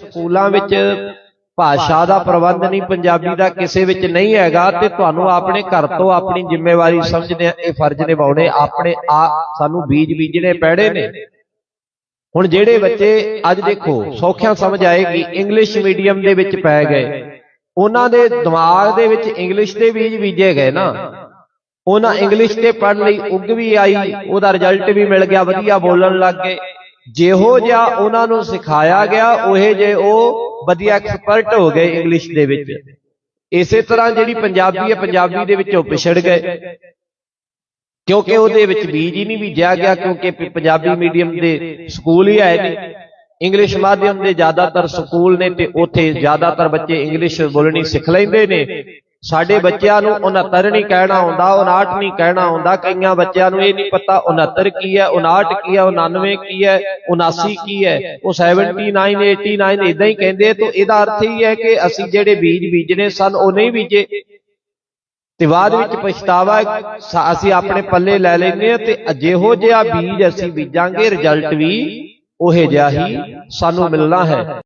ਸਕੂਲਾਂ ਵਿੱਚ ਭਾਸ਼ਾ ਦਾ ਪ੍ਰਬੰਧ ਨਹੀਂ ਪੰਜਾਬੀ ਦਾ ਕਿਸੇ ਵਿੱਚ ਨਹੀਂ ਹੈਗਾ ਤੇ ਤੁਹਾਨੂੰ ਆਪਣੇ ਘਰ ਤੋਂ ਆਪਣੀ ਜ਼ਿੰਮੇਵਾਰੀ ਸਮਝਦੇ ਆ ਇਹ ਫਰਜ਼ ਨਿਭਾਉਣੇ ਆਪਣੇ ਆ ਸਾਨੂੰ ਬੀਜ ਬੀਜਣੇ ਪੈੜੇ ਨੇ। ਹੁਣ ਜਿਹੜੇ ਬੱਚੇ ਅੱਜ ਦੇਖੋ ਸੌਖਿਆਂ ਸਮਝ ਆਏਗੀ ਇੰਗਲਿਸ਼ ਮੀਡੀਅਮ ਦੇ ਵਿੱਚ ਪੈ ਗਏ। ਉਹਨਾਂ ਦੇ ਦਿਮਾਗ ਦੇ ਵਿੱਚ ਇੰਗਲਿਸ਼ ਦੇ ਬੀਜ ਬੀਜੇ ਗਏ ਨਾ। ਉਹਨਾਂ ਇੰਗਲਿਸ਼ ਤੇ ਪੜ੍ਹ ਲਈ ਉੱਗ ਵੀ ਆਈ ਉਹਦਾ ਰਿਜ਼ਲਟ ਵੀ ਮਿਲ ਗਿਆ ਵਧੀਆ ਬੋਲਣ ਲੱਗ ਗਏ। ਜਿਹੋ ਜਿਹਾ ਉਹਨਾਂ ਨੂੰ ਸਿਖਾਇਆ ਗਿਆ ਉਹੇ ਜੇ ਉਹ ਵਧੀਆ ਐਕਸਪਰਟ ਹੋ ਗਏ ਇੰਗਲਿਸ਼ ਦੇ ਵਿੱਚ। ਇਸੇ ਤਰ੍ਹਾਂ ਜਿਹੜੀ ਪੰਜਾਬੀ ਹੈ ਪੰਜਾਬੀ ਦੇ ਵਿੱਚੋਂ ਪਿਛੜ ਗਏ। ਕਿਉਂਕਿ ਉਹਦੇ ਵਿੱਚ ਬੀਜ ਹੀ ਨਹੀਂ ਬੀਜਿਆ ਗਿਆ ਕਿਉਂਕਿ ਪੰਜਾਬੀ ਮੀਡੀਅਮ ਦੇ ਸਕੂਲ ਹੀ ਆਏ ਨੇ। ਇੰਗਲਿਸ਼ ਮਾਧਿਅਮ ਦੇ ਜ਼ਿਆਦਾਤਰ ਸਕੂਲ ਨੇ ਤੇ ਉੱਥੇ ਜ਼ਿਆਦਾਤਰ ਬੱਚੇ ਇੰਗਲਿਸ਼ ਬੋਲਣੀ ਸਿੱਖ ਲੈਂਦੇ ਨੇ। ਸਾਡੇ ਬੱਚਿਆਂ ਨੂੰ 69 ਨਹੀਂ ਕਹਿਣਾ ਆਉਂਦਾ 59 ਨਹੀਂ ਕਹਿਣਾ ਆਉਂਦਾ। ਕਈਆਂ ਬੱਚਿਆਂ ਨੂੰ ਇਹ ਨਹੀਂ ਪਤਾ 69 ਕੀ ਹੈ 59 ਕੀ ਹੈ 99 ਕੀ ਹੈ 79 ਕੀ ਹੈ। ਉਹ 79 89 ਇਦਾਂ ਹੀ ਕਹਿੰਦੇ ਤੇ ਇਹਦਾ ਅਰਥ ਹੀ ਹੈ ਕਿ ਅਸੀਂ ਜਿਹੜੇ ਬੀਜ ਬੀਜਣੇ ਸਨ ਉਹ ਨਹੀਂ ਬੀਜੇ। ਤੇ ਬਾਅਦ ਵਿੱਚ ਪਛਤਾਵਾ ਅਸੀਂ ਆਪਣੇ ਪੱਲੇ ਲੈ ਲੈਂਦੇ ਆ ਤੇ ਅਜਿਹੋ ਜਿਹਾ ਬੀਜ ਅਸੀਂ ਬੀਜਾਂਗੇ ਰਿਜ਼ਲਟ ਵੀ ਉਹੇ ਜਿਹਾ ਹੀ ਸਾਨੂੰ ਮਿਲਣਾ ਹੈ।